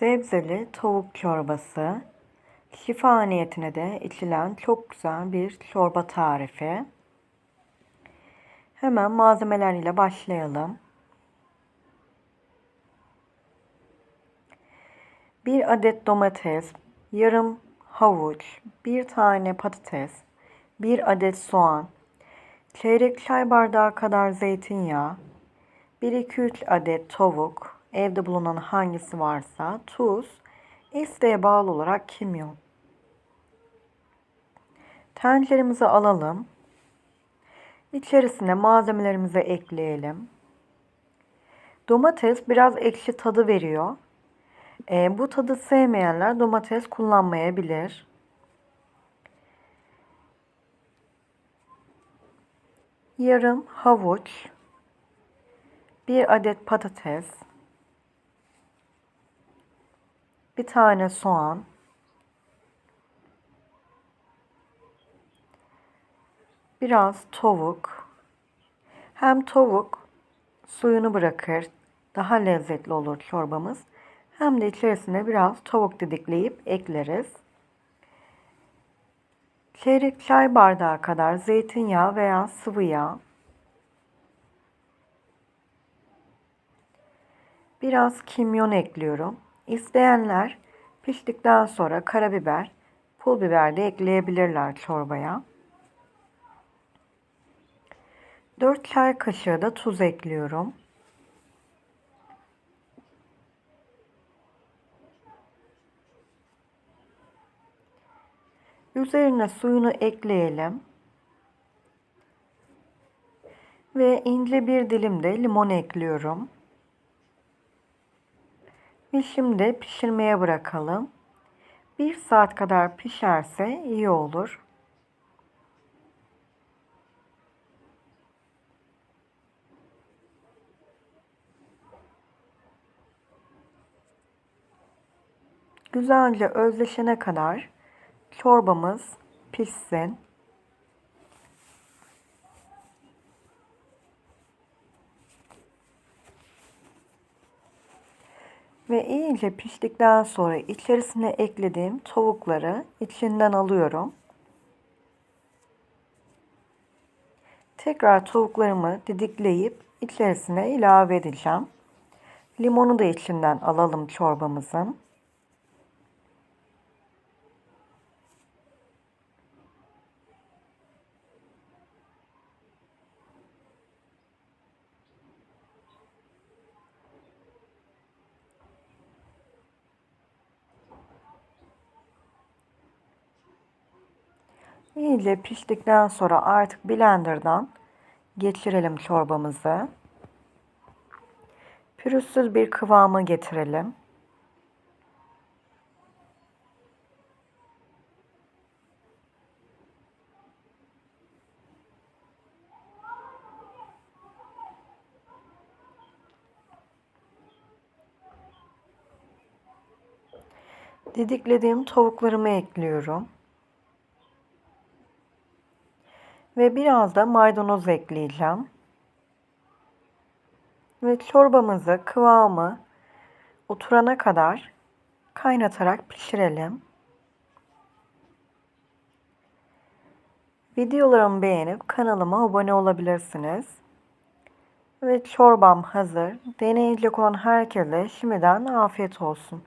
Sebzeli tavuk çorbası. Şifa niyetine de içilen çok güzel bir çorba tarifi. Hemen malzemeler ile başlayalım. Bir adet domates, yarım havuç, bir tane patates, bir adet soğan, çeyrek çay bardağı kadar zeytinyağı, 1-2-3 adet tavuk, evde bulunan hangisi varsa, tuz, isteğe bağlı olarak kimyon. Tenceremizi alalım. İçerisine malzemelerimizi ekleyelim. Domates biraz ekşi tadı veriyor. E, bu tadı sevmeyenler domates kullanmayabilir. Yarım havuç, bir adet patates, bir tane soğan, biraz tavuk. Hem tavuk suyunu bırakır, daha lezzetli olur çorbamız. Hem de içerisine biraz tavuk didikleyip ekleriz. Çeyrek çay bardağı kadar zeytinyağı veya sıvı yağ. Biraz kimyon ekliyorum. İsteyenler piştikten sonra karabiber, pul biber de ekleyebilirler çorbaya. 4 çay kaşığı da tuz ekliyorum. Üzerine suyunu ekleyelim. Ve ince bir dilim de limon ekliyorum. Şimdi pişirmeye bırakalım. Bir saat kadar pişerse iyi olur. Güzelce özleşene kadar çorbamız pişsin. Ve iyice piştikten sonra içerisine eklediğim tavukları içinden alıyorum. Tekrar tavuklarımı didikleyip içerisine ilave edeceğim. Limonu da içinden alalım çorbamızın. İyice piştikten sonra artık blenderdan geçirelim çorbamızı. Pürüzsüz bir kıvamı getirelim. Didiklediğim tavuklarımı ekliyorum. Ve biraz da maydanoz ekleyeceğim. Ve çorbamızı kıvamı oturana kadar kaynatarak pişirelim. Videolarımı beğenip kanalıma abone olabilirsiniz. Ve çorbam hazır. Deneyecek olan herkese şimdiden afiyet olsun.